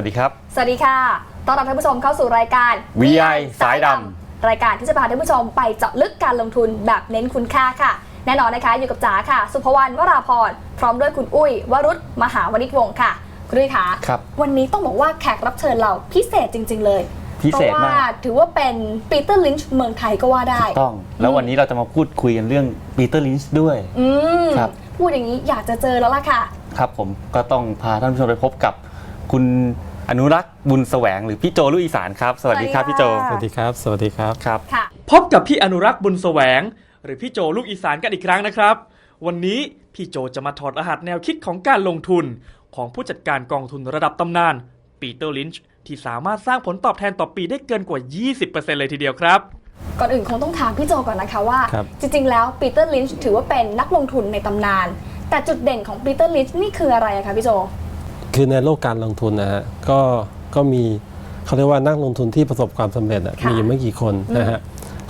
สวัสดีครับ สวัสดีค่ะ ต้อนรับท่านผู้ชมเข้าสู่รายการ VI สายดรายการที่จะพาท่านผู้ชมไปเจาะลึกการลงทุนแบบเน้นคุณค่าค่ะ แน่นอนนะคะอยู่กับจ๋าค่ะ สุภวรรณวราพร พร้อมด้วยคุณอุ้ย วรุษมหาวณิชวงศ์ค่ะ คุณอุ้ยคะครับวันนี้ต้องบอกว่าแขกรับเชิญเราพิเศษจริง ๆ เลยพิเศษเพราะมาว่ากถือว่าเป็นปีเตอร์ลินช์เมืองไทยก็ว่าได้ต้อง แล้ววันนี้เราจะมาพูดคุยกันเรื่องปีเตอร์ลินช์ด้วยอืมครับพูดอย่างนี้อยากจะเจอแล้วล่ะค่ะ ครับผมก็ต้องพาท่านผู้ชมไปพบกับคุณ อนุรักษ์บุญแสวงหรือพี่โจลูกอีสานครับ สวัสดีครับสวัสดีพี่โจค่ะสวัสดีครับ สวัสดีครับครับ ค่ะ พบกับพี่อนุรักษ์บุญแสวง หรือพี่โจลูกอีสานกันอีกครั้งนะครับ วันนี้พี่โจจะมาถอดรหัสแนวคิดของการลงทุน ของผู้จัดการกองทุนระดับตำนานปีเตอร์ลินช์ที่สามารถสร้างผลตอบแทนต่อปีได้เกินกว่า 20%เลยทีเดียวครับ ก่อนอื่นคงต้องถามพี่โจก่อนนะคะว่า ครับ จริงๆ แล้วปีเตอร์ลินช์ถือว่าเป็นนักลงทุนในตำนาน แต่จุดเด่นของปีเตอร์ลินช์นี่คืออะไรอะคะพี่โจ คือในโลกการลงทุนนะฮะก็ก็มีเขาเรียกว่านักลงทุนที่ประสบความสำเร็จอะค่ะมีอยู่ไม่กี่คนนะฮะ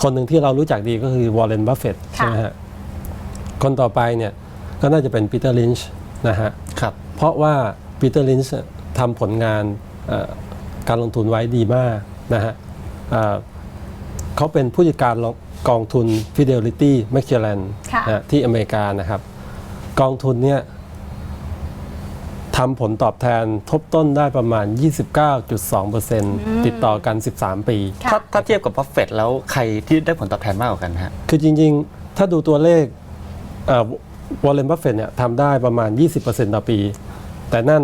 คนหนึ่งที่เรารู้จักดีก็คือวอร์เรนบัฟเฟตค่ะใช่ไหมฮะคนต่อไปเนี่ยก็น่าจะเป็นปีเตอร์ลินช์นะฮะครับเพราะว่าปีเตอร์ลินช์ทำผลงานเอ่อการลงทุนไว้ดีมากนะฮะเอ่อเขาเป็นผู้จัดการกองทุน Fidelity m a c l a n ค่ะนะที่อเมริกานะครับ กองทุนเนี่ย ทำผลตอบแทนทบต้นได้ประมาณ 29.2%ติดต่อกัน 13 ปีค่ะถ้าถ้าเทียบกับบัฟเฟตแล้วใครที่ได้ผลตอบแทนมากกว่ากันฮะ คือจริงๆ ถ้าดูตัวเลขวอลเลนบัฟเฟตเนี่ยทำได้ประมาณ 20%ต่อปี แต่นั่น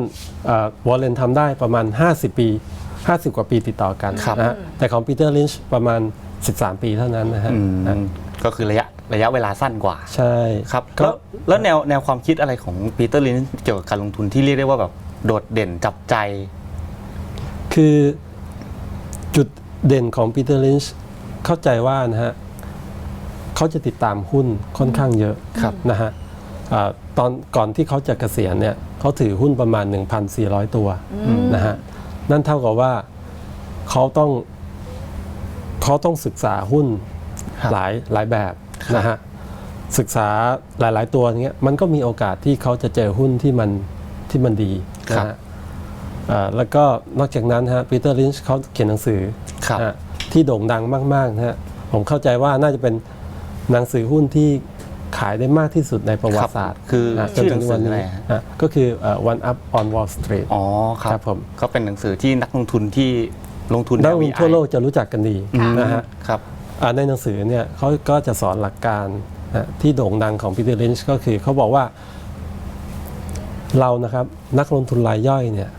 วอลเลนทำได้ประมาณ 50 ปี 50 กว่าปีติดต่อกันครับนะฮะแต่ของปีเตอร์ลินช์ประมาณ 13 ปีเท่านั้นนะฮะอืมนะก็คือระยะ ระยะเวลาสั้นกว่าใช่ครับก็ แล้วแล้วแนวแนวความคิดอะไรของปีเตอร์ลินช์เกี่ยวกับการลงทุนที่เรียกได้ว่าแบบโดดเด่นจับใจ คือจุดเด่นของปีเตอร์ลินช์เข้าใจว่านะฮะเขาจะติดตามหุ้นค่อนข้างเยอะครับนะฮะอ่าตอนก่อนที่เขาจะเกษียณเนี่ยเขาถือหุ้นประมาณ 1,400 ตัวนะฮะนั่นเท่ากับว่าเขาต้องเขาต้องศึกษาหุ้นครับ หลายหลายแบบ นะฮะศึกษาหลาย ๆ ตัวอย่างเงี้ยมันก็มีโอกาสที่เขาจะเจอหุ้นที่มันที่มันดีนะฮะอ่าแล้วก็นอกจากนั้นฮะปีเตอร์ลินช์เขาเขียนหนังสือครับนะฮะที่โด่งดังมากๆนะฮะผมเข้าใจว่าน่าจะเป็นหนังสือหุ้นที่ขายได้มากที่สุดในประวัติศาสตร์ครับคือนะจนชื่อถึงวันหนังสืออะไรนี้ฮะนะก็คือเอ่อ One Up on Wall Street อ๋อครับครับผมก็เป็นหนังสือที่นักลงทุนที่ลงทุนนักลงทุน VI ทั่วโลกจะรู้จักกันดีค่ะนะฮะครับอ่า ในหนังสือเนี่ยเขาก็จะสอนหลักการนะที่โด่งดังของปีเตอร์ลินช์ก็คือเขาบอกว่าเรานะครับนักลงทุนรายย่อยเนี่ย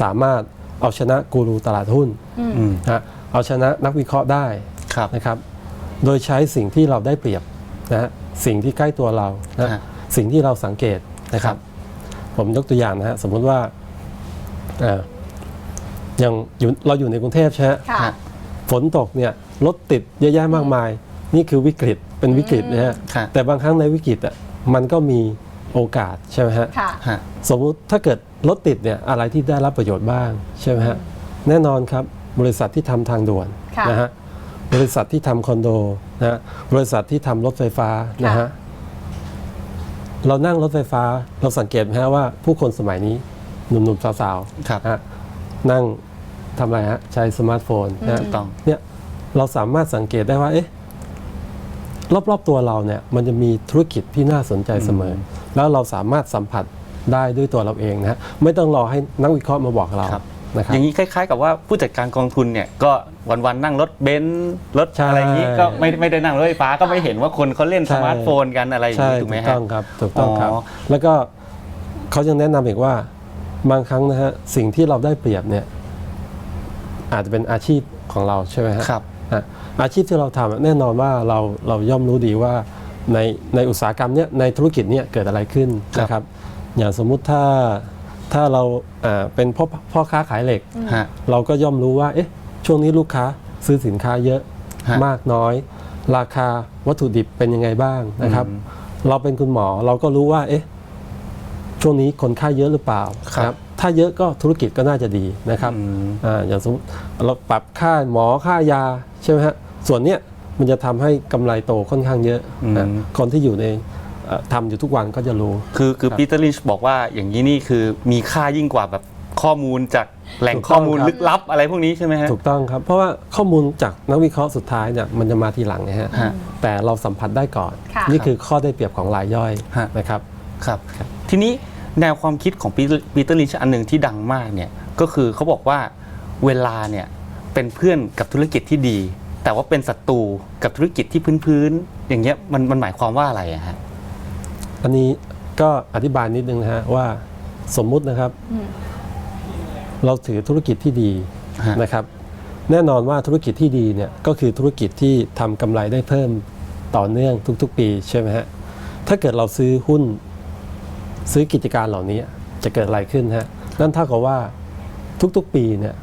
สามารถเอาชนะกูรูตลาดหุ้นอืมนะเอาชนะนักวิเคราะห์ได้ครับนะครับ โดยใช้สิ่งที่เราได้เปรียบนะฮะสิ่งที่ใกล้ตัวเรานะฮะสิ่งที่เราสังเกตนะคครัรับบผมยกตัวอย่างนะฮะสมมุติว่าเอ่ออย่างอยู่เราอยู่ในกรุงเทพใช่ไหมค่ะฮะฝนตกเนี่ย รถติดเยอะแยะมากมาย นี่คือวิกฤตเป็นวิกฤตนะฮะค่ะแต่บางครั้งในวิกฤตอะมันก็มีโอกาสใช่ไหมฮะ ค่ะ ฮะ สมมุติถ้าเกิดรถติดเนี่ยอะไรที่ได้รับประโยชน์บ้างใช่ไหมฮะแน่นอนครับบริษัทที่ทำทางด่วนค่ะนะฮะบริษัทที่ทำคอนโดนะฮะบริษัทที่ทำรถไฟฟ้านะฮะเรานั่งรถไฟฟ้าเราสังเกตไหมฮะว่าผู้คนสมัยนี้หนุ่มๆสาวๆครับฮะนั่งทำอะไรฮะใช้สมาร์ทโฟนนะฮะต้อง เนี่ย เราสามารถสังเกตได้ว่าเอ๊ะรอบๆตัวเราเนี่ยมันจะมีธุรกิจที่น่าสนใจเสมอ แล้วเราสามารถสัมผัสได้ด้วยตัวเราเองนะฮะไม่ต้องรอให้นักวิเคราะห์มาบอกเราครับ นะครับ อย่างนี้คล้าย ๆ กับว่าผู้จัดการกองทุนเนี่ยก็วันๆนั่งรถเบนซ์รถใช่ อะไรอย่างนี้ก็ไม่ไม่ได้นั่งรถไฟฟ้าก็ไม่เห็นว่าคนเขาเล่นใช่สมาร์ทโฟนกันอะไรอย่างใช่นี้ถูถูกไหมกฮะ ต้องครับถูกต้องครับ อ๋อ แล้วก็เขายังแนะนำอีกว่าบางครั้งนะฮะสิ่งที่เราได้เปรียบเนี่ยอาจจะเป็นอาชีพของเราใช่ไหมฮะ ครับ อะอาชีพที่เราทำอะแน่นอนว่าเราเราย่อมรู้ดีว่าในในอุตสาหกรรมเนี้ยในธุรกิจเนี้ยเกิดอะไรขึ้นครับนะครับ อย่างสมมุติถ้าถ้าเราอ่าเป็นพ่อพ่อค้าขายเหล็กฮะเราก็ย่อมรู้ว่าเอ๊ะช่วงนี้ลูกค้าซื้อสินค้าเยอะฮะมากน้อย ราคาวัตถุดิบเป็นยังไงบ้างนะครับอืมเราเป็นคุณหมอเราก็รู้ว่าเอ๊ะช่วงนี้คนไข้เยอะหรือเปล่าครับนะถ้าเยอะก็ธุรกิจก็น่าจะดีนะครับอืมอ่าอย่างสมมติเราปรับค่าหมอค่ายาใช่ไหมฮะ ส่วนเนี้ยมันจะทำให้กำไรโตค่อนข้างเยอะอืมนะคนที่อยู่ในเอ่อทำอยู่ทุกวันก็จะรู้ คือคือครับปีเตอร์ลินช์บอกว่าอย่างนี้นี่คือมีค่ายิ่งกว่าแบบข้อมูลจากแหล่งถูกต้องข้อมูลครับลึกลับอะไรพวกนี้ใช่ไหมฮะถูกต้องครับ เพราะว่าข้อมูลจากนักวิเคราะห์สุดท้ายเนี่ยมันจะมาทีหลังนะฮะฮะแต่เราสัมผัสได้ก่อนค่ะนี่คือข้อได้เปรียบของรายย่อยฮะนะครับครับทีนี้แนวความคิดของปีเตอร์ลินช์อันหนึ่งที่ดังมากเนี่ยก็คือเขาบอกว่าเวลาเนี่ยเป็นเพื่อนกับธุรกิจที่ดี แต่ว่าเป็นศัตรูกับธุรกิจที่พื้นๆอย่างเงี้ยมันมันหมายความว่าอะไรอะฮะอันนี้ก็อธิบายนิดนึงนะฮะว่าสมมุตินะครับอืมเราถือธุรกิจที่ดีฮะนะครับ แน่นอนว่าธุรกิจที่ดีเนี่ยก็คือธุรกิจที่ทำกำไรได้เพิ่มต่อเนื่องทุก ๆ ปีใช่ไหมฮะถ้าเกิดเราซื้อหุ้นซื้อกิจการเหล่านี้จะเกิดอะไรขึ้นฮะนั่นเท่ากับว่าทุกๆปีเนี่ย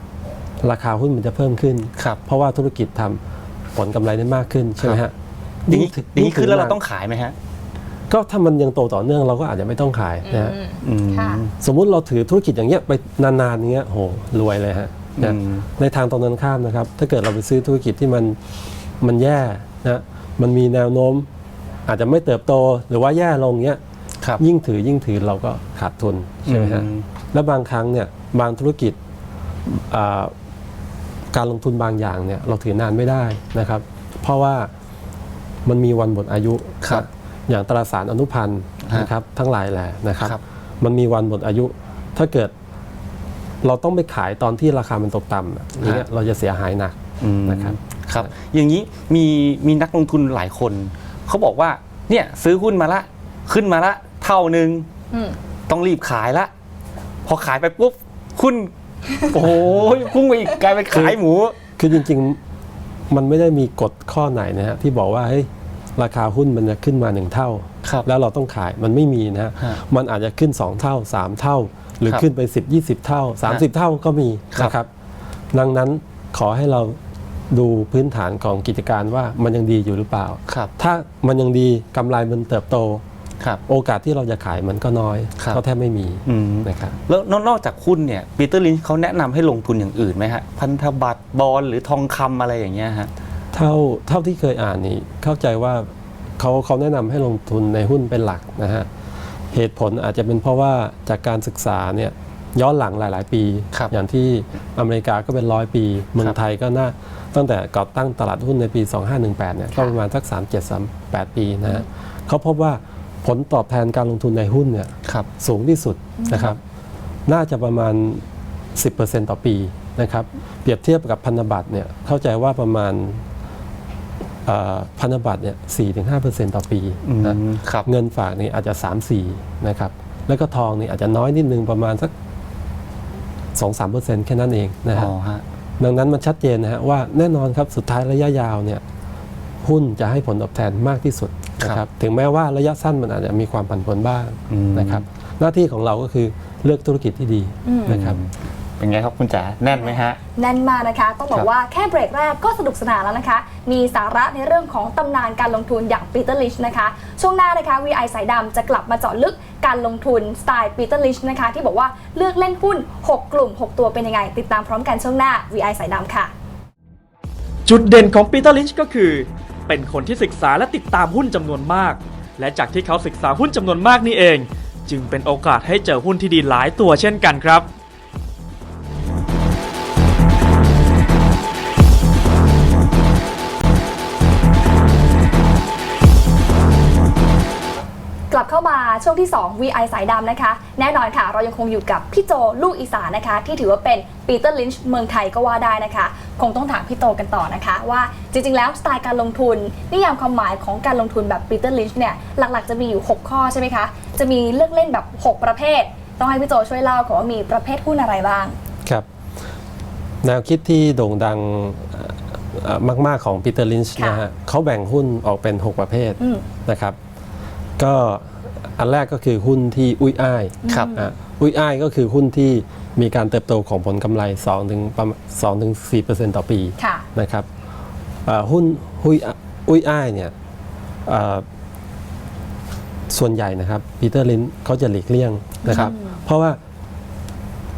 ราคาหุ้นมันจะเพิ่มขึ้น ครับเพราะว่าธุรกิจทำผลกำไรได้มากขึ้นใช่ไหมฮะอย่างนี้ถือย่างนี้คือแล้วเรามต้องขายไหมฮะก็ถ้ามันยังโตต่อเนื่องเราก็อาจจะไม่ต้องขายนะฮะ อืม อืม ค่ะ สมมุติเราถือธุรกิจอย่างเงี้ยไปนานๆอย่างเงี้ยโหรวยเลยฮะนะอืม ในทางตรงกันข้ามนะครับ ถ้าเกิดเราไปซื้อธุรกิจที่มันมันแย่นะมันมีแนวโน้ม อาจจะไม่เติบโตหรือว่าแย่ลงเงี้ยครับยิ่งถือยิ่งถือเราก็ขาดทุนใช่ไหมฮะอืม และบางครั้งเนี่ยบางธุรกิจอ่า การลงทุนบางอย่างเนี่ยเราถือนานไม่ได้นะครับ เพราะว่ามันมีวันหมดอายุครับอย่างตราสารอนุพันธ์ฮะนะครับทั้งหลายแหละนะครับครับ มันมีวันหมดอายุ ถ้าเกิด เราต้องไปขายตอนที่ราคามันตกต่ำอะอย่างเงี้ยเราจะเสียหายหนักอืมนะครับครับ อย่างนี้มีมีนักลงทุนหลายคน เขาบอกว่าเนี่ยซื้อหุ้นมาละ ขึ้นมาละ เท่านึงอืมต้องรีบขายละ พอขายไปปุ๊บหุ้น โอ้โหพุ่งไปอีกกลายเป็นขายหมู คือจริงๆ มันไม่ได้มีกฎข้อไหนนะฮะที่บอกว่าเฮ้ยราคาหุ้นมันจะขึ้นมาหนึ่งเท่า ครับแล้วเราต้องขายมันไม่มีนะฮะฮะมันอาจจะขึ้น 2 เท่า 3 เท่า หรือครับขึ้นไป 10 20 เท่า 30 เท่าก็มีครับ นะครับ ดังนั้นขอให้เราดูพื้นฐานของกิจการว่ามันยังดีอยู่หรือเปล่า ครับ ถ้ามันยังดีกำไรมันเติบโต ครับโอกาสที่เราจะขายมันก็น้อยครับ ก็แทบไม่มีอืมนะครับแล้วนอกนอกจากหุ้นเนี่ยปีเตอร์ลินเขาแนะนำให้ลงทุนอย่างอื่นไหมฮะ พันธบัตรบอลหรือทองคำอะไรอย่างเงี้ยฮะ เท่าเท่าที่เคยอ่านนี่เข้าใจว่าเขาเขาแนะนำให้ลงทุนในหุ้นเป็นหลักนะฮะเหตุผลอาจจะเป็นเพราะว่าจากการศึกษาเนี่ยย้อนหลังหลาย ๆ ปี ครับอย่างที่อเมริกาก็เป็นร้อยปี เมืองไทยก็น่าตั้งแต่ก่อตั้งตลาดหุ้นในปี 2518เนี่ยก็ประมาณสัก 3 7 3 8 ปีนะฮะเขาพบว่า ผลตอบแทนการลงทุนในหุ้นเนี่ยครับสูงที่สุดนะครับ น่าจะประมาณ 10%ต่อปีนะครับ เปรียบเทียบกับพันธบัตรเนี่ยเข้าใจว่าประมาณเอ่อพันธบัตรเนี่ย4-5%ต่อปีอืมนะครับเงินฝากนี่อาจจะ3-4นะครับ แล้วก็ทองนี่อาจจะน้อยนิดนึงประมาณสัก2-3%แค่นั้นเองนะฮะอ๋อฮะดังนั้นมันชัดเจนนะฮะว่าแน่นอนครับสุดท้ายระยะยาวเนี่ยหุ้นจะให้ผลตอบแทนมากที่สุด นะคครัรับบถึงแม้ว่าระยะสั้นมันอาจจะมีความผันผวนบ้างอืมนะครับหน้าที่ของเราก็คือเลือกธุรกิจที่ดีอืมนะครับเป็นไงครับคุณจ๋าแน่นไหมฮะ แน่นมากนะคะ ต้องบอครักบว่าแค่เบรกแรกก็สนุกสนานแล้วนะคะ มีสาระในเรื่องของตำนานการลงทุนอย่างปีเตอร์ลิชนะคะ ช่วงหน้านะคะ VI สายดำจะกลับมาเจาะลึกการลงทุนสไตล์ปีเตอร์ลิชนะคะ ที่บอกว่าเลือกเล่นหุ้น 6 กลุ่ม 6 ตัวเป็นยังไง ติดตามพร้อมกันช่วงหน้า VI สายดำค่ะ จุดเด่นของปีเตอร์ลินช์ก็คือ เป็นคนที่ศึกษาและติดตามหุ้นจำนวนมาก และจากที่เขาศึกษาหุ้นจำนวนมากนี่เอง จึงเป็นโอกาสให้เจอหุ้นที่ดีหลายตัวเช่นกันครับ บเข้ามาช่วงที่ 2 VI สายดำนะคะ แน่นอนค่ะ เรายังคงอยู่กับพี่โจลูกอีสานนะคะ ที่ถือว่าเป็นปีเตอร์ลินช์เมืองไทยก็ว่าได้นะคะ คงต้องถามพี่โตกันต่อนะคะ ว่าจริง ๆ แล้วสไตล์การลงทุน นิยามความหมายของการลงทุนแบบปีเตอร์ลินช์เนี่ยหลักๆ จะมีอยู่ 6 ข้อใช่ไหมคะ จะมีเลือกเล่นแบบ 6 ประเภท ต้องให้พี่โจช่วยเล่าค่ะว่ามีประเภทหุ้นอะไรบ้างครับแนวคิดที่โด่งดังเอ่อเอ่อมาก ๆ ของปีเตอร์ลินช์ค่ะนะฮะเขาแบ่งหุ้นออกเป็น 6 ประเภทอืมนะครับ ก็ อันแรกก็คือหุ้นที่อุ้ยอ้ายครับอะอุ้ยอ้ายก็คือหุ้นที่มีการเติบโตของผลกำไร2ถึงประมาณ2ถึง4%ต่อปีค่ะนะครับเอ่อหุ้นหุ้ยอุ้ยอ้ายเนี่ยเอ่อส่วนใหญ่นะครับปีเตอร์ลินเขาจะหลีกเลี่ยงนะครับ เพราะว่า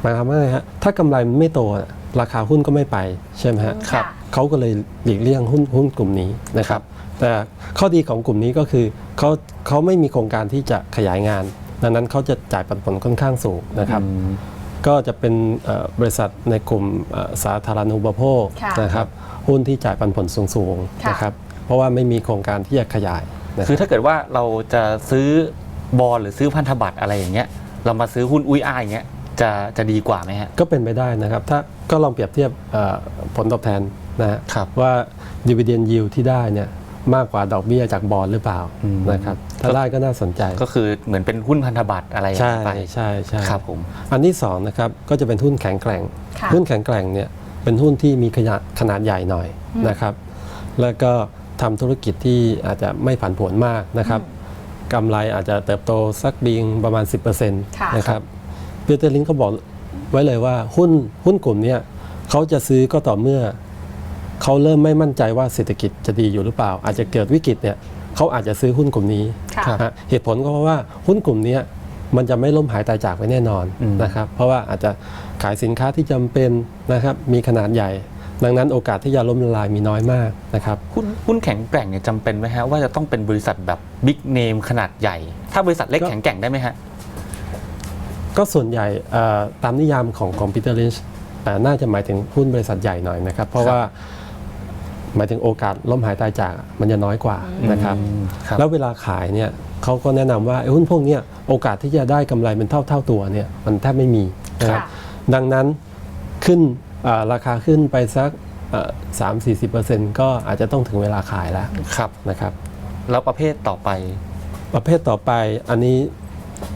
หมายความว่าไงฮะถ้ากำไรมันไม่โตอะราคาหุ้นก็ไม่ไปใช่ไหมฮะครับ เขาก็เลยหลีกเลี่ยงหุ้นหุ้นกลุ่มนี้นะครับ แต่ข้อดีของกลุ่มนี้ก็คือเขาเขาไม่มีโครงการที่จะขยายงาน ดังนั้นเขาจะจ่ายปันผลค่อนข้างสูงนะครับอืมก็จะเป็นเอ่อบริษัทในกลุ่มเอ่อสาธารณูปโภคค่ะนะครับหุ้นที่จ่ายปันผลสูงค่ะๆนะครับเพราะว่าไม่มีโครงการที่จะขยายนะคือถ้าเกิดว่าเราจะซื้อบอลหรือซื้อพันธบัตรอะไรอย่างเงี้ยเรามาซื้อหุ้นอุ้ยอ้ายอย่างเงี้ยจะจะดีกว่าไหมฮะก็เป็นไปได้นะครับ ถ้าก็ลองเปรียบเทียบเอ่อผลตอบแทน นะฮะครับว่า dividend yield ที่ได้เนี่ยมากกว่าดอกเบี้ยจากบอลหรือเปล่าอืมนะครับถ้าได้ก็น่าสนใจก็คือเหมือนเป็นหุ้นพันธบัตรอะไรอย่างใช่เงี้ยไปใช่ใช่ครับผมอันที่สองนะครับก็จะเป็นหุ้นแข็งแกร่งค่ะหุ้นแข็งแกร่งเนี่ยเป็นหุ้นที่มีขนาดขนาดใหญ่หน่อยนะครับ แล้วก็ทำธุรกิจที่อาจจะไม่ผันผวนมากนะครับกำไรอาจจะเติบโตสักดีงประมาณ 10%ค่ะนะครับพีเตอร์ลินก็บอกไว้เลยว่าหุ้นหุ้นกลุ่มเนี้ยเขาจะซื้อก็ต่อเมื่อ เขาเริ่มไม่มั่นใจว่าเศรษฐกิจจะดีอยู่หรือเปล่า อาจจะเกิดวิกฤตเนี่ยเขาอาจจะซื้อหุ้นกลุ่มนี้ค่ะครับฮะเหตุผลก็เพราะว่าหุ้นกลุ่มเนี้ยมันจะไม่ล่มหายตายจากไปแน่นอนอืมนะครับเพราะว่าอาจจะขายสินค้าที่จำเป็นนะครับมีขนาดใหญ่ ดังนั้นโอกาสที่จะล้มละลายมีน้อยมากนะครับหุ้นหุ้นแข็งแกร่งเนี่ยจำเป็นไหมฮะว่าจะต้องเป็นบริษัทแบบบิ๊กเนมขนาดใหญ่ ถ้าบริษัทเล็กก็แข็งแกร่งได้ไหมฮะก็ส่วนใหญ่เอ่อตามนิยามของคอมพิวเตอร์ลินช์น่าจะหมายถึงหุ้นบริษัทใหญ่หน่อยนะครับ เพราะครับว่า หมายถึงโอกาสล้มหายตายจากมันจะน้อยกว่านะครับอืมครับแล้วเวลาขายเนี่ยเขาก็แนะนำว่าไอ้หุ้นพวกเนี้ยโอกาสที่จะได้กำไรเป็นเท่าเท่าๆตัวเนี่ยมันแทบไม่มีนะครับ ค่ะ ดังนั้นขึ้นอ่าราคาขึ้นไปสักสามสี่สิบเปอร์เซ็นต์ก็อาจจะต้องถึงเวลาขายแล้วครับ นะครับ แล้วประเภทต่อไป ประเภทต่อไปอันนี้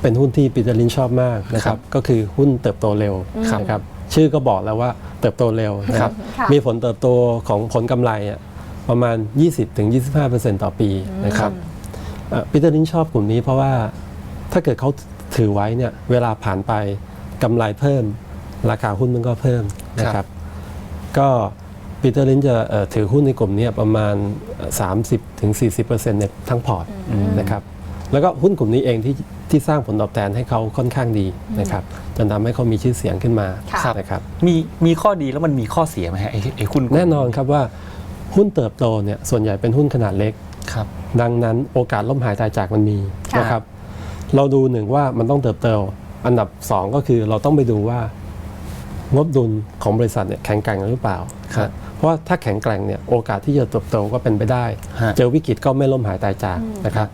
เป็นหุ้นที่ปีเตอร์ลินชอบมากนะคครัรับบก็คือหุ้นเติบโตเร็วครับ นะครับ ชื่อก็บอกแล้วว่าเติบโตเร็วนะครับค่ะมีผลเติบโตของผลกำไรอะประมาณ 20-25%ต่อปีนะครับปีเตอร์ลินชอบกลุ่มนี้เพราะว่าถ้าเกิดเขาถือไว้เนี่ยเวลาผ่านไปกำไรเพิ่ม ราคาหุ้นมันก็เพิ่มนะครับ ก็ปีเตอร์ลินจะเอ่อถือหุ้นในกลุ่มเนี้ประมาณ 30-40%ในทั้งพอร์ตนะครับแล้วก็หุ้นกลุ่มนี้เองที่ ที่สร้างผลตอบแทนให้เขาค่อนข้างดีนะครับจนทำให้เขามีชื่อเสียงขึ้นมาค่ะนะครับมีมีข้อดีแล้วมันมีข้อเสียไหมฮะไอ้ไอ้หุ้นกลุ่มแน่นอนครับว่าหุ้นเติบโตเนี่ยส่วนใหญ่เป็นหุ้นขนาดเล็กครับดังนั้นโอกาสล้มหายตายจากมันมีค่ะนะครับเราดูหนึ่งว่ามันต้องเติบโตอันดับ 2 ก็คือเราต้องไปดูว่างบดุลของบริษัทเนี่ยแข็งแกร่งหรือเปล่าครับนะเพราะว่าถ้าแข็งแกร่งเนี่ยโอกาสที่จะเติบโตก็เป็นไปได้ฮะเจอวิกฤตก็ไม่ล้มหายตายจากนะครับ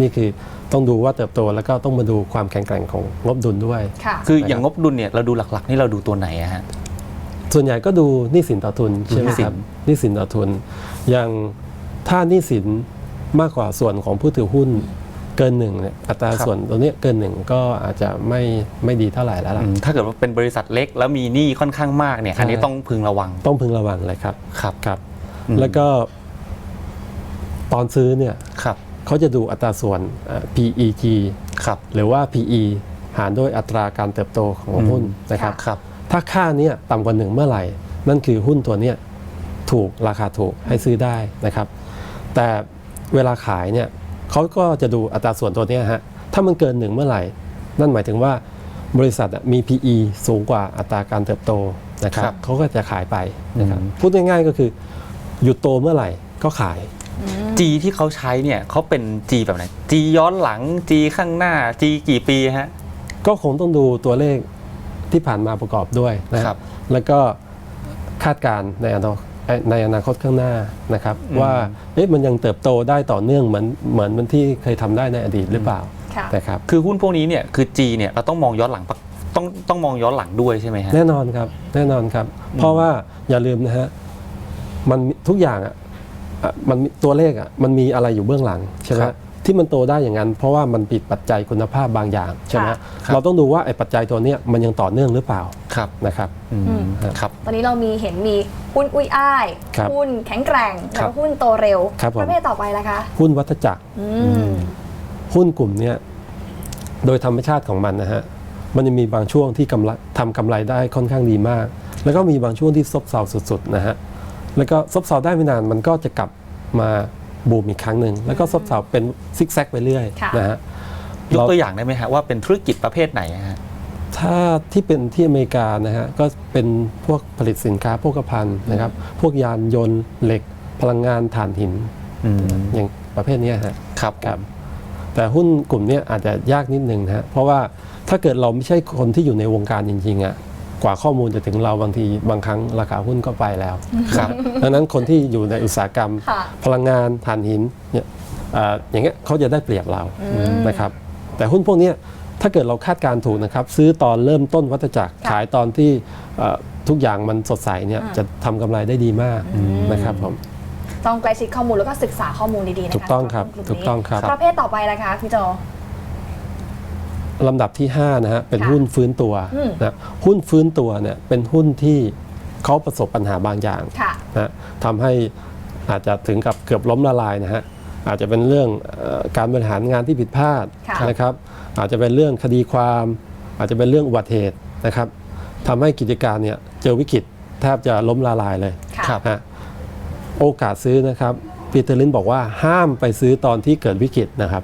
นี่คือ ต้องดูว่าเติบโตแล้วก็ต้องมาดูความแข็งแกร่งของงบดุลด้วยค่ะคืออย่างงบดุลเนี่ยเราดูหลักๆ นี่เราดูตัวไหนอะฮะส่วนใหญ่ก็ดูหนี้สินต่อทุนใช่ไหมหนี้สิคนรับหนี้สินต่อทุน อย่างถ้าหนี้สินมากกว่าส่วนของผู้ถือหุ้นเกินหนึ่งเนี่ยอัตราส่วนตัวเนี้ยเกินหนึ่งก็อาจจะไม่ไม่ดีเท่าไหร่แล้วล่ะอืมถ้าเกิดว่าเป็นบริษัทเล็กแล้วมีหนี้ค่อนข้างมากเนี่ยใช่อันนี้ต้องพึงระวังต้องพึงระวังเลยครับครับครับอืมแล้วก็ตอนซื้อเนี่ยครับ เขาจะดูอัตราส่วนเอ่อ PEG ครับ หรือว่า PE หารด้วยอัตราการเติบโตของหุ้นนะครับครับ ถ้าค่าเนี้ยต่ำกว่าหนึ่งเมื่อไหร่ นั่นคือหุ้นตัวเนี้ยถูกราคาถูกให้ซื้อได้นะครับ แต่เวลาขายเนี่ยเขาก็จะดูอัตราส่วนตัวเนี้ยฮะ ถ้ามันเกินหนึ่งเมื่อไหร่ นั่นหมายถึงว่าบริษัทอะมี PE สูงกว่าอัตราการเติบโตนะครับครับเขาก็จะขายไปนะครับอืมพูดง่ายๆก็คือ หยุดโตเมื่อไหร่ก็ขาย G ที่เขาใช้เนี่ยเขาเป็น G แบบไหน G ย้อนหลัง G ข้างหน้า G กี่ปีฮะ ก็คงต้องดูตัวเลขที่ผ่านมาประกอบด้วยนะครับ แล้วก็คาดการณ์ในอนาคตในอนาคตข้างหน้านะครับอืมว่าเอ๊ะมันยังเติบโตได้ต่อเนื่องเหมือนเหมือนมันที่เคยทำได้ในอดีตหรือเปล่าค่ะนะครับคือหุ้นพวกนี้เนี่ยคือ G เนี่ยเราต้องมองย้อนหลังปะต้องต้องมองย้อนหลังด้วยใช่ไหมฮะแน่นอนครับแน่นอนครับ เพราะว่าอย่าลืมนะฮะมันทุกอย่างอะ อะมันมีตัวเลขอะมันมีอะไรอยู่เบื้องหลังใช่ไหมครับที่มันโตได้อย่างนั้น เพราะว่ามันปิดปัจจัยคุณภาพบางอย่างใช่ไหมค่ะครับ เราต้องดูว่าไอ้ปัจจัยตัวเนี้ยมันยังต่อเนื่องหรือเปล่าครับนะครับ อืมอืมครับ ตอนนี้เรามีเห็นมีหุ้นอุ้ยอ้าย ครับหุ้นแข็งแกร่งครัแล้วบก็หุ้นโตเร็วครับผม ประเภทต่อไปล่ะคะหุ้นวัฏจักร อืมหุ้นกลุ่มเนี้ยโดยธรรมชาติของมันนะฮะ มันจะมีบางช่วงที่กำไรทำกำไรได้ค่อนข้างดีมาก แล้วก็มีบางช่วงที่ซบเซาสุดๆนะฮะ แล้วก็ซบเซาได้ไม่นานมันก็จะกลับมาบูมอีกครั้งหนึ่งแล้วก็ซบเซาเป็นซิกแซกไปเรื่อยค่ะ นะฮะยกเราตัวอย่างได้ไหมฮะว่าเป็นธุรกิจประเภทไหนฮะถ้าที่เป็นที่อเมริกานะฮะก็เป็นพวกผลิตสินค้าโภคภัณฑ์นะครับ พวกยานยนต์เหล็กพลังงานถ่านหินอืมอย่างประเภทเนี้ยฮะ ครับ ครับแต่หุ้นกลุ่มเนี้ยอาจจะยากนิดนึงนะฮะเพราะว่าถ้าเกิดเราไม่ใช่คนที่อยู่ในวงการจริงๆอะ กว่าข้อมูลจะถึงเราบางทีบางครั้งราคาหุ้นก็ไปแล้วครับดังนั้นคนที่อยู่ในอุตสาหกรรมค่ะพลังงานถ่านหินเนี่ยเอ่ออย่างเงี้ยเขาจะได้เปรียบเรานะครับ แต่หุ้นพวกเนี้ยถ้าเกิดเราคาดการณ์ถูกนะครับ ซื้อตอนเริ่มต้นวัฏจักรค่ะขายตอนที่เอ่อทุกอย่างมันสดใสเนี่ยอืมจะทำกำไรได้ดีมากนะครับผมต้องใกล้ชิดข้อมูลแล้วก็ศึกษาข้อมูลดีๆนะคะถูกต้องครับสำหหุ้นถูกต้องครับประเภทต่อไปนะคะพี่โจ ลำดับที่5นะฮะเป็นค่ะหุ้นฟื้นตัวอืมนะหุ้นฟื้นตัวเนี่ยเป็นหุ้นที่เขาประสบปัญหาบางอย่างค่ะนะทำให้อาจจะถึงกับเกือบล้มละลายนะฮะอาจจะเป็นเรื่องเอ่อการบริหารงานที่ผิดพลาดค่ะนะครับ อาจจะเป็นเรื่องคดีความ อาจจะเป็นเรื่องอุบัติเหตุนะครับทำให้กิจการเนี่ยเจอวิกฤตแทบจะล้มละลายเลยค่ะครับนะโอกาสซื้อนะครับปีเตอร์ลินบอกว่าห้ามไปซื้อตอนที่เกิดวิกฤตนะครับ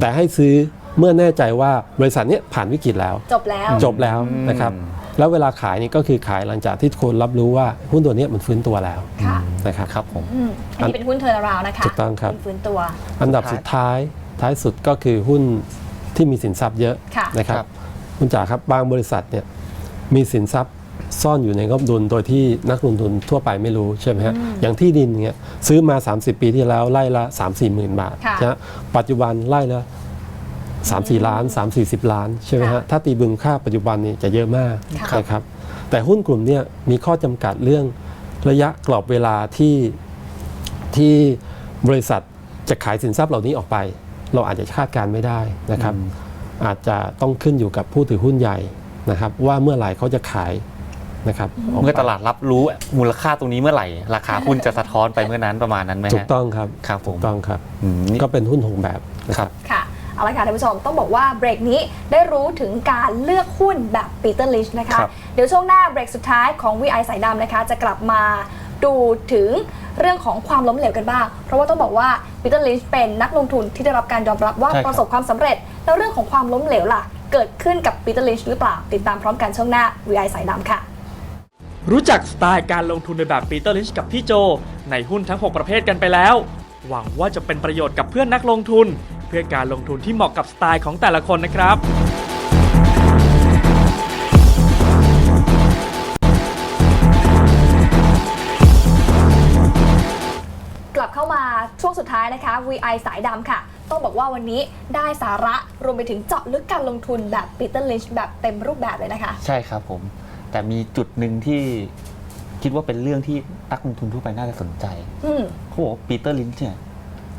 แต่ให้ซื้อ เมื่อแน่ใจว่าบริษัทเนี้ยผ่านวิกฤตแล้ว จบแล้ว จบแล้วนะครับแล้วเวลาขายนี่ก็คือขายหลังจากที่คนรับรู้ว่าหุ้นตัวเนี้ยมันฟื้นตัวแล้วค่ะ นะครับครับผม อืมอันนี้เป็นหุ้นเทอร์ราวนะคะถูกต้องครับ หุ้นฟื้นตัว อันดับสุดท้ายท้ายสุดก็คือหุ้นที่มีสินทรัพย์เยอะค่ะ นะครับครับคุณจ๋าครับบางบริษัทเนี่ยมีสินทรัพย์ซ่อนอยู่ในงบดุลโดยที่นักลงทุนทั่วไปไม่รู้ใช่ไหมฮะอย่างที่ดินเนี่ยซื้อมา 30 ปีที่แล้วไล่ละ 3 4 หมื่นบาทค่ะ นะปัจจุบันไล่ละ 3 4 ล้าน 3 4 0 ล้าน ใช่ไหมฮะค่ะถ้าตีบึงค่าปัจจุบันนี่จะเยอะมากค่ะนะครับ แต่หุ้นกลุ่มเนี้มีข้อจำกัดเรื่องระยะกรอบเวลาที่ที่บริษัทจะขายสินทรัพย์เหล่านี้ออกไป เราอาจจะคาดการณ์ไม่ได้นะครับ อาจจะต้องขึ้นอยู่กับผู้ถือหุ้นใหญ่นะครับ ว่าเมื่อไหร่เขาจะขายนะครับออกเมื่อไปตลาดรับรู้มูลค่าตรงนี้เมื่อไหร่ ราคาหุ้นจะสะท้อนไปเมื่อนั้นประมาณนั้นไหมฮะถูกต้องครับครับผมถูกต้องครับอืมนี่ก็เป็นหุ้นหงแบบนะครับค่ะ เอาละค่ะท่านผู้ชมต้องบอกว่าเบรกนี้ได้รู้ถึงการเลือกหุ้นแบบปีเตอร์ลิชนะคะครับเดี๋ยวช่วงหน้าเบรกสุดท้ายของ VI สายดำนะคะ จะกลับมาดูถึงเรื่องของความล้มเหลวกันบ้าง เพราะว่าต้องบอกว่าปีเตอร์ลิชเป็นนักลงทุนที่ได้รับการยอมรับว่าใช่ครับ ประสบความสำเร็จ แล้วเรื่องของความล้มเหลวล่ะ เกิดขึ้นกับปีเตอร์ลิชหรือเปล่า ติดตามพร้อมกันช่วงหน้า VI สายดำค่ะ รู้จักสไตล์การลงทุนในแบบปีเตอร์ลินช์กับพี่โจ ในหุ้นทั้ง 6 ประเภทกันไปแล้ว หวังว่าจะเป็นประโยชน์กับเพื่อนนักลงทุน เพื่อการลงทุนที่เหมาะกับสไตล์ของแต่ละคนนะครับ กลับเข้ามาช่วงสุดท้ายนะคะ VI สายดำค่ะ ต้องบอกว่าวันนี้ได้สาระรวมไปถึงเจาะลึกการลงทุนแบบปีเตอร์ลิชแบบเต็มรูปแบบเลยนะคะ ใช่ครับผม แต่มีจุดหนึ่งที่คิดว่าเป็นเรื่องที่นักลงทุนทั่วไปน่าจะสนใจอืมเขาบอกว่าปีเตอร์ลินช์เนี่ย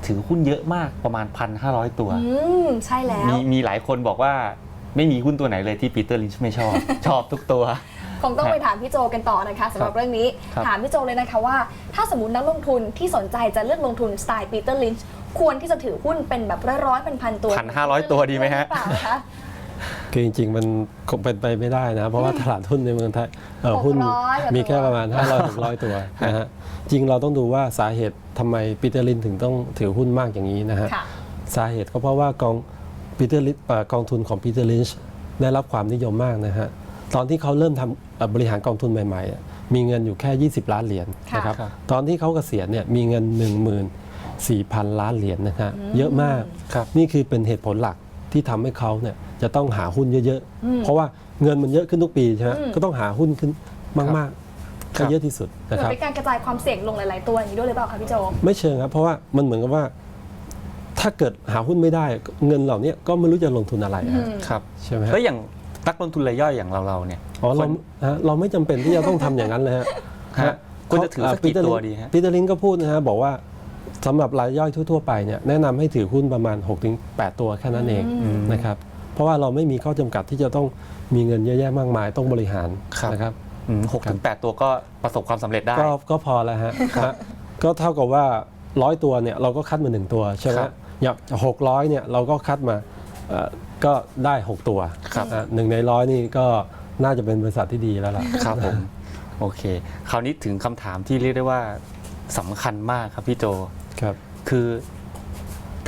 ถือหุ้นเยอะมากประมาณ 1,500 ตัว อืมใช่แล้ว มีมีหลายคนบอกว่าไม่มีหุ้นตัวไหนเลยที่ปีเตอร์ลินช์ไม่ชอบ ชอบทุกตัว คงต้องไปถามพี่โจกันต่อนะคะสำหรับเรื่องนี้ ครับ ถามพี่โจเลยนะคะว่า ถ้าสมมตินักลงทุนที่สนใจจะเลือกลงทุนสไตล์ปีเตอร์ลินช์ควรที่จะถือหุ้นเป็นแบบร้อยๆพันๆตัว1,500ตัวดีไหมฮะ รือเปล่าคะ คือจริงๆ มันคงเป็นไปไม่ได้นะเพราะว่าตลาดหุ้นในเมืองไทยเอ่อ600หุ้นกับมีแค่ตัวประมาณ 500 600 ตัวนะฮะจริงเราต้องดูว่าสาเหตุทำไมปีเตอร์ลินถึงต้องถือหุ้นมากอย่างนี้นะฮะค่ะ สาเหตุก็เพราะว่ากองปีเตอร์ลิกองทุนของปีเตอร์ลินช์ได้รับความนิยมมากนะฮะตอนที่เขาเริ่มทำเอ่อบริหารกองทุนใหม่ๆอะมีเงินอยู่แค่ 20 ล้านเหรียญค่ะ นะครับครับตอนที่เขาเกษียณเนี่ยมีเงิน 14,000 ล้านเหรียญนะฮะเยอะมากครับนี่คือเป็นเหตุผลหลักที่ทำให้เขาเนี่ย จะต้องหาหุ้นเยอะๆ เพราะว่าเงินมันเยอะขึ้นทุกปีใช่ไหมอืมก็ต้องหาหุ้นขึ้นมากๆครับให้เยอะที่สุดเหมืนะอคนรับเป็นการกระจายความเสี่ยงลงหลายๆตัวอย่างนี้ด้วยหรือเปล่าคะพี่โจไม่เชิงครับ เพราะว่ามันเหมือนกับว่า ถ้าเกิดหาหุ้นไม่ได้เงินเหล่านี้ก็ไม่รู้จะลงทุนอะไรฮะอืมครับใช่ไหมฮะแล้วอย่างนักลงทุนรายย่อยอย่างเราๆเนี่ยอ๋อเราควรฮะเราไม่จำเป็นที่จะต้องทำอย่างนั้นเลยฮะฮะควรจะถือสักกี่ตัวดีฮะปีเตอร์ลินก็พูดนะฮะบอกว่าสำหรับรายย่อยทั่ว ๆ ไปเนี่ยแนะนำให้ถือหุ้นประมาณ 6-8 ตัวแค่นั้นเองนะครับเพ ราะว่าเราไม่มีข้อจำกัดที่จะต้องมีเงินเยอะแยะมากมายต้องบริหารครับนะครับอืมหกถึงแปดตัวก็ประสบความสำเร็จได้ ก็ก็พอแล้วฮะฮะก็เท่ากับว่าร้อยตัวเนี่ยเราก็คัดมาหนึ่งตัวใช่ไหมครับอย่างหกร้อยเนี่ยเราก็คัดมาเอ่อก็ได้หกตัวครับอะหนึ่งในร้อยนี่ก็น่าจะเป็นบริษัทที่ดีแล้วล่ะครับผมโอเค คราวนี้ถึงคำถามที่เรียกได้ว่าสำคัญมากครับพี่โจครับ คือ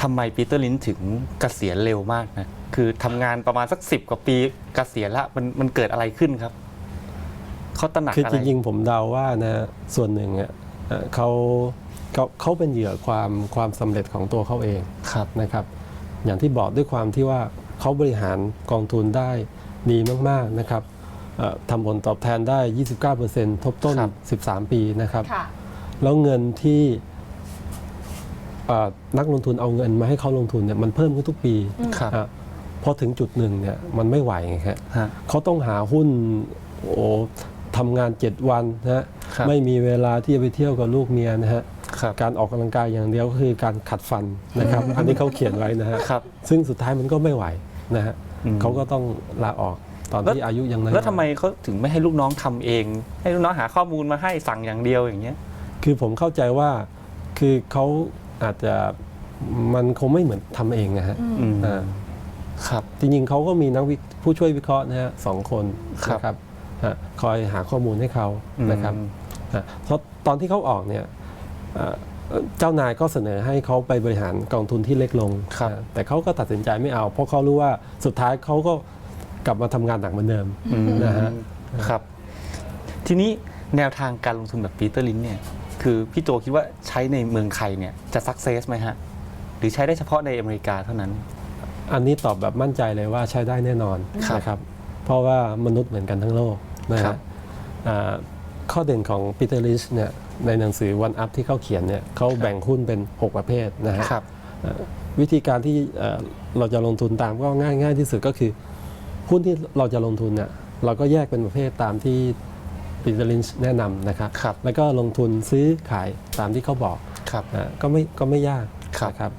ทำไมปีเตอร์ลินช์ถึงเกษียณเร็วมากนะ คือทำงานประมาณสักสิบกว่าปีเกษียณละมันมันเกิดอะไรขึ้นครับเขาตระหนักคืออะไรจริงๆ ผมเดาว่านะส่วนหนึ่งอะเอ่อเขาเขาเขาเป็นเหยื่อความความสำเร็จของตัวเขาเองครับ นะครับ อย่างที่บอกด้วยความที่ว่าเขาบริหารกองทุนได้ดีมากๆนะครับเอ่อทำผลตอบแทนได้ 29%ทบต้น ครับ 13 ปีนะครับ ค่ะ แล้วเงินที่เอ่อนักลงทุนเอาเงินมาให้เขาลงทุนเนี่ยมันเพิ่มขึ้นทุกปีครับ อะ พอถึงจุดหนึ่งเนี่ยมันไม่ไหวไงครับฮะ เขาต้องหาหุ้นโอ้ทำงาน7วันนะฮะครับ ไม่มีเวลาที่จะไปเที่ยวกับลูกเมียนะฮะครับการออกกำลังกายอย่างเดียวก็คือการขัดฟันนะครับ อันนี้เขาเขียนไว้นะฮะครับ ซึ่งสุดท้ายมันก็ไม่ไหวนะฮะอืม เขาก็ต้องลาออกตอนแล้วที่อายุยังน้อยๆแล้วทำไมเขาถึงไม่ให้ลูกน้องทำเอง ให้ลูกน้องหาข้อมูลมาให้สั่งอย่างเดียวอย่างเงี้ย คือผมเข้าใจว่าคือเขาอาจจะมันคงไม่เหมือนทำเองนะฮะอืม อ่า ครับจริงๆเขาก็มีนักวิผู้ช่วยวิเคราะห์นะฮะสองคนครับ นะครับฮะคอยหาข้อมูลให้เขานะครับอืมฮะเพราะตอนที่เขาออกเนี่ยเอ่อเจ้านายก็เสนอให้เขาไปบริหารกองทุนที่เล็กลงครับ นะแต่เขาก็ตัดสินใจไม่เอา เพราะเขารู้ว่าสุดท้ายเขาก็กลับมาทำงานหนักเหมือนเดิม อืมนะฮะ ครับ ทีนี้แนวทางการลงทุนแบบปีเตอร์ลินเนี่ย คือพี่โจคิดว่าใช้ในเมืองไทยเนี่ยจะสักเซสไหมฮะ หรือใช้ได้เฉพาะในอเมริกาเท่านั้น อันนี้ตอบแบบมั่นใจเลยว่าใช้ได้แน่นอนครับนะครับ เพราะว่ามนุษย์เหมือนกันทั้งโลกนะครัฮะบอ่าข้อเด่นของปีเตอร์ลิชเนี่ยในหนังสือ One Up ที่เขาเขียนเนี่ยเขาแบ่งหุ้นเป็น 6 ประเภทนะฮะครับเอ่อวิธีการที่เอ่อเราจะลงทุนตามก็ง่ายง่ายที่สุดก็คือหุ้นที่เราจะลงทุนเนี่ยเราก็แยกเป็นประเภทตามที่ปีเตอร์ลินแนะนำนะครับครับแล้วก็ลงทุนซื้อขายตามที่เขาบอกครับนะก็ไม่ก็ไม่ยากครับนะครับ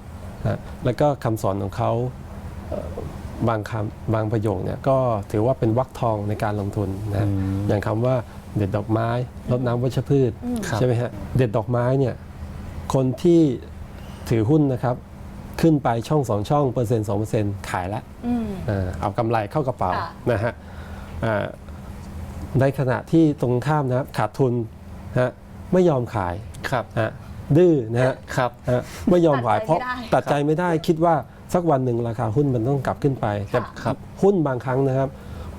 นะแล้วก็คำสอนของเขาเอ่อ บางคำบางประโยคเนี่ยก็ถือว่าเป็นวรรคทองในการลงทุนนะอืมอย่างคำว่าเด็ดดอกไม้รดน้ำวัชพืชครับใช่ไหมฮะเด็ดดอกไม้เนี่ยคนที่ถือหุ้นนะครับขึ้นไปช่องสองช่องเปอร์เซ็นต์สองเปอร์เซ็นต์ขายแล้วอืมเอ่อเอากำไรเข้ากระเป๋าค่ะนะฮะอ่าในขณะที่ตรงข้ามนะครับขาดทุนนะฮะไม่ยอมขายครับฮะดื้อนะฮะครับฮะไม่ยอมขายตัดใจเพราะไม่ได้ตัดใจไม่ได้คิดว่า สักวันหนึ่งราคาหุ้นมันต้องกลับขึ้นไปแต่ครับหุ้นบางครั้งนะครับ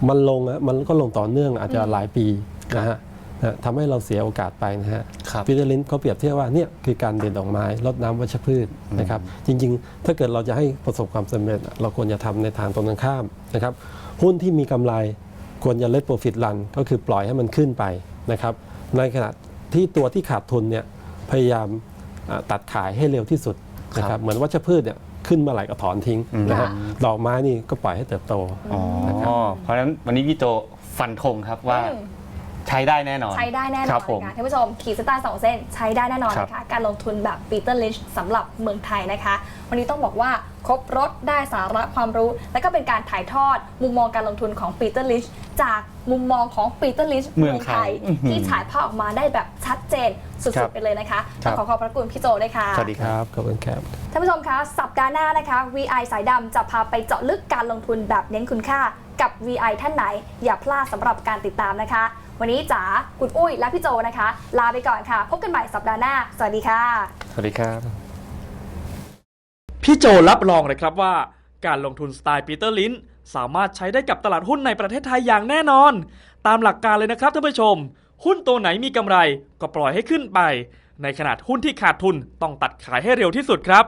มันลงอะมันก็ลงต่อเนื่องอาจจะหลายปีนะฮะนะทำให้เราเสียโอกาสไปนะฮะครับพีเตอร์ลินเขาเปรียบเทียบว่าเนี่ยคือการเด็ดดอกไม้รดน้ำวัชพืชนะครับ จริง ๆ ถ้าเกิดเราจะให้ประสบความสำเร็จ เราควรจะทำในทางตรงกันข้ามนะครับ หุ้นที่มีกำไรควรจะเล t โปรฟิต run ก็คือปล่อยให้มันขึ้นไปนะครับ ในขณะที่ตัวที่ขาดทุนเนี่ยพยายามอ่าตัดขายให้เร็วที่สุดนะคครัรับบเหมือนวัชพืชเนี่ย ขึ้นมาไหลก็ถอนทิ้งนะฮะค่ะดอกไม้นี่ก็ปล่อยให้เติบโต อ๋อ เพราะฉะนั้นวันนี้พี่โจฟันธงครับว่าอืม ใช้ได้แน่นอน ใช้ได้แน่นคอรันบผมค่ะท่านผู้ชมขีดเส้นใต้สองเส้นใช้ได้แน่นอนครับนะคะการลงทุนแบบปีเตอร์ลิชสำหรับเมืองไทยนะคะ วันนี้ต้องบอกว่าครบรถได้สาระความรู้ และก็เป็นการถ่ายทอดมุมมองการลงทุนของปีเตอร์ลิชจากมุมมองของปีเตอร์ลิชเมืองไทยอื้อหือที่ฉายภาพออกมาได้แบบชัดเจนสุครัดบๆไปเลยนะคะครับขอขอบพระคุณพี่โจด้วยค่ะสวัสดีครับขอบคุณครับท่านผู้ชมคะสัปดาห์หน้านะคะ VI สายดำจะพาไปเจาะลึกการลงทุนแบบเน้นคุณค่ากับ VI ท่านไหน อย่าพลาดสำหรับการติดตามนะคะ วันนี้จ๋าคุณอุ้ยและพี่โจนะคะ ลาไปก่อนค่ะ พบกันใหม่สัปดาห์หน้า สวัสดีค่ะ สวัสดีครับ พี่โจรับรองเลยครับว่า การลงทุนสไตล์ปีเตอร์ลินสามารถใช้ได้กับตลาดหุ้นในประเทศไทยอย่างแน่นอน ตามหลักการเลยนะครับท่านผู้ชม หุ้นตัวไหนมีกำไรก็ปล่อยให้ขึ้นไป ในขณะหุ้นที่ขาดทุนต้องตัดขายให้เร็วที่สุดครับ